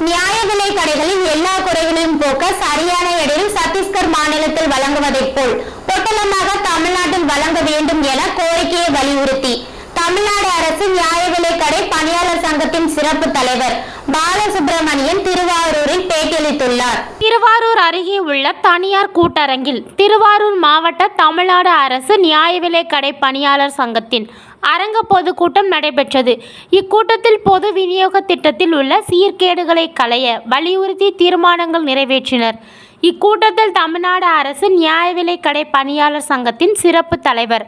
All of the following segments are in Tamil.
நியாய விலை கடைகளில் எல்லா குறைகளையும் போக்க சரியான எடையில் சத்தீஸ்கர் மாநிலத்தில் வழங்குவதைப் போல் பொட்டலமாக தமிழ்நாட்டில் வழங்க வேண்டும் என கோரிக்கையை வலியுறுத்தி. தமிழ்நாடு அரசு நியாய விலை கடை பணியாளர் சங்கத்தின் சிறப்பு தலைவர் பாலசுப்ரமணியன் திருவாரூரில் பேட்டியளித்துள்ளார். திருவாரூர் அருகே உள்ள தனியார் கூட்டரங்கில் திருவாரூர் மாவட்ட தமிழ்நாடு அரசு நியாய விலைக் கடை பணியாளர் சங்கத்தின் அரங்க பொதுக்கூட்டம் நடைபெற்றது. இக்கூட்டத்தில் பொது விநியோக திட்டத்தில் உள்ள சீர்கேடுகளை களைய வலியுறுத்தி தீர்மானங்கள் நிறைவேற்றினர். இக்கூட்டத்தில் தமிழ்நாடு அரசு நியாய விலைக் கடை பணியாளர் சங்கத்தின் சிறப்பு தலைவர்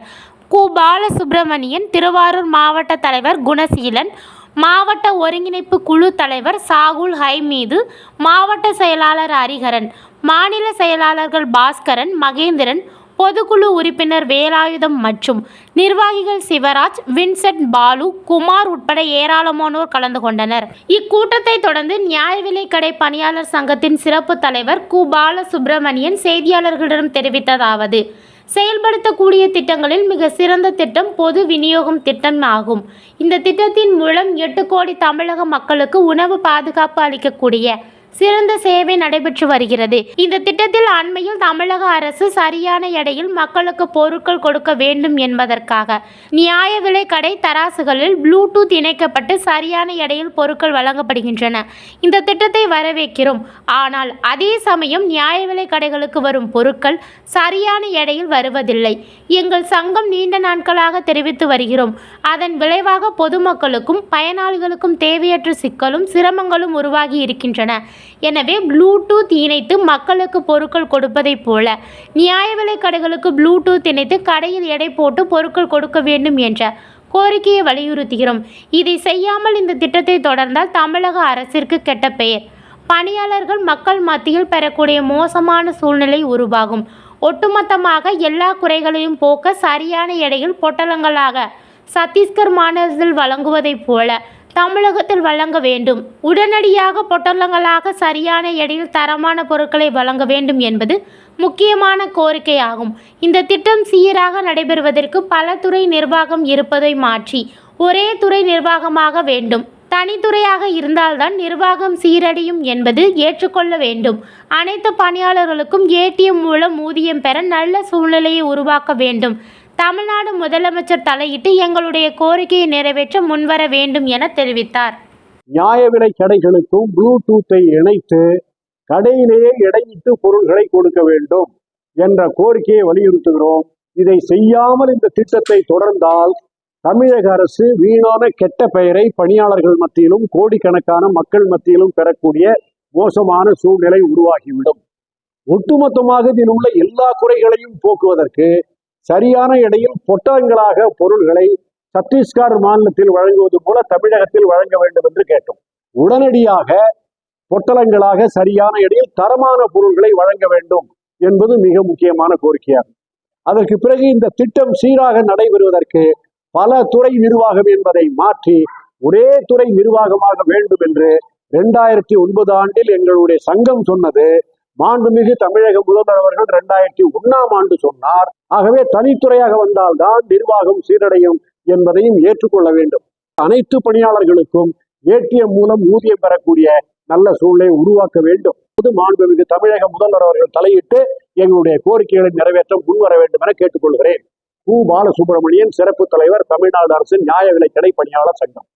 கு. பாலசுப்ரமணியன் திருவாரூர் மாவட்ட தலைவர் குணசீலன் மாவட்ட ஒருங்கிணைப்பு குழு தலைவர் சாகுல் ஹைமீது மாவட்ட செயலாளர் ஹரிஹரன் மாநில செயலாளர்கள் பாஸ்கரன் மகேந்திரன் பொதுக்குழு உறுப்பினர் வேலாயுதம் மற்றும் நிர்வாகிகள் சிவராஜ் வின்சென்ட் பாலு குமார் உட்பட ஏராளமானோர் கலந்து கொண்டனர். இக்கூட்டத்தை தொடர்ந்து நியாய விலைக் கடை பணியாளர் சங்கத்தின் சிறப்பு தலைவர் கு. பாலசுப்ரமணியன் செய்தியாளர்களிடம் தெரிவித்ததாவது செயல்படுத்தக்கூடிய திட்டங்களில் மிக சிறந்த திட்டம் பொது விநியோகம் திட்டம் ஆகும். இந்த திட்டத்தின் மூலம் எட்டு கோடி தமிழக மக்களுக்கு உணவு பாதுகாப்பு அளிக்கக்கூடிய சிறந்த சேவை நடைபெற்று வருகிறது. இந்த திட்டத்தில் அண்மையில் தமிழக அரசு சரியான எடையில் மக்களுக்கு பொருட்கள் கொடுக்க வேண்டும் என்பதற்காக நியாய விலை கடை தராசுகளில் ப்ளூடூத் இணைக்கப்பட்டு சரியான எடையில் பொருட்கள் வழங்கப்படுகின்றன. இந்த திட்டத்தை வரவேற்கிறோம். ஆனால் அதே சமயம் நியாய விலை கடைகளுக்கு வரும் பொருட்கள் சரியான எடையில் வருவதில்லை. எங்கள் சங்கம் நீண்ட நாட்களாக தெரிவித்து வருகிறோம். அதன் விளைவாக பொதுமக்களுக்கும் பயனாளிகளுக்கும் தேவையற்ற சிக்கலும் சிரமங்களும் உருவாகி இருக்கின்றன. எனவே ப்ளூடூத் இணைத்து மக்களுக்கு பொருட்கள் கொடுப்பதைப் போல நியாய விலை கடைகளுக்கு ப்ளூடூத் இணைத்து கடையில் எடை போட்டு பொருட்கள் கொடுக்க வேண்டும் என்ற கோரிக்கையை வலியுறுத்துகிறோம். இதை செய்யாமல் இந்த திட்டத்தை தொடர்ந்தால் தமிழக அரசிற்கு கெட்ட பெயர். பணியாளர்கள் மக்கள் மத்தியில் பெறக்கூடிய மோசமான சூழ்நிலை உருவாகும். ஒட்டுமொத்தமாக எல்லா குறைகளையும் போக்க சரியான எடையில் பொட்டலங்களாக சத்தீஸ்கர் மாநிலத்தில் வழங்குவதைப் போல தமிழகத்தில் வழங்க வேண்டும். உடனடியாக பொட்டலங்களாக சரியான எடையில் தரமான பொருட்களை வழங்க வேண்டும் என்பது முக்கியமான கோரிக்கையாகும். இந்த திட்டம் சீராக நடைபெறுவதற்கு பல துறை நிர்வாகம் இருப்பதை மாற்றி ஒரே துறை நிர்வாகமாக வேண்டும். தனித்துறையாக இருந்தால்தான் நிர்வாகம் சீரடையும் என்பது ஏற்றுக்கொள்ள வேண்டும். அனைத்து பணியாளர்களுக்கும் ஏடிஎம் மூலம் ஊதியம் பெற நல்ல சூழ்நிலையை உருவாக்க வேண்டும். தமிழ்நாடு முதலமைச்சர் தலையிட்டு எங்களுடைய கோரிக்கையை நிறைவேற்ற முன்வர வேண்டும் என தெரிவித்தார். நியாய விலை கடைகளுக்கும் ப்ளூடூத்தை இணைத்து கடையிலேயே இடையிட்டு பொருள்களை கொடுக்க வேண்டும் என்ற கோரிக்கையை வலியுறுத்துகிறோம். இதை செய்யாமல் இந்த திட்டத்தை தொடர்ந்தால் தமிழக அரசு வீணான கெட்ட பெயரை பணியாளர்கள் மத்தியிலும் கோடிக்கணக்கான மக்கள் மத்தியிலும் பெறக்கூடிய மோசமான சூழ்நிலை உருவாகிவிடும். ஒட்டுமொத்தமாக இதில் உள்ள எல்லா குறைகளையும் போக்குவதற்கு சரியான இடையில் பொட்டலங்களாக பொருள்களை சத்தீஸ்கர் மாநிலத்தில் வழங்குவது போல தமிழகத்தில் வழங்க வேண்டும் என்று கேட்டோம். உடனடியாக பொட்டலங்களாக சரியான இடையில் தரமான பொருள்களை வழங்க வேண்டும் என்பது மிக முக்கியமான கோரிக்கையாகும். அதற்கு பிறகு இந்த திட்டம் சீராக நடைபெறுவதற்கு பல துறை நிர்வாகம் என்பதை மாற்றி ஒரே துறை நிர்வாகமாக வேண்டும் என்று இரண்டாயிரத்தி ஒன்பது ஆண்டில் எங்களுடைய சங்கம் சொன்னது மாண்புமிகு தமிழக முதல்வர் அவர்கள் இரண்டாயிரத்தி ஒன்னாம் ஆண்டு சொன்னார். ஆகவே தனித்துறையாக வந்தால்தான் நிர்வாகம் சீரடையும் என்பதையும் ஏற்றுக்கொள்ள வேண்டும். அனைத்து பணியாளர்களுக்கும் ஏடிஎம் மூலம் ஊதியம் பெறக்கூடிய நல்ல சூழ்நிலை உருவாக்க வேண்டும். பொது மாண்புமிகு தமிழக முதல்வர் அவர்கள் தலையிட்டு எங்களுடைய கோரிக்கைகளை நிறைவேற்ற முன்வர வேண்டும் என கேட்டுக்கொள்கிறேன். கு. பாலசுப்ரமணியன் சிறப்பு தலைவர் தமிழ்நாடு அரசின் நியாய விலை கடை பணியாளர் சங்கம்.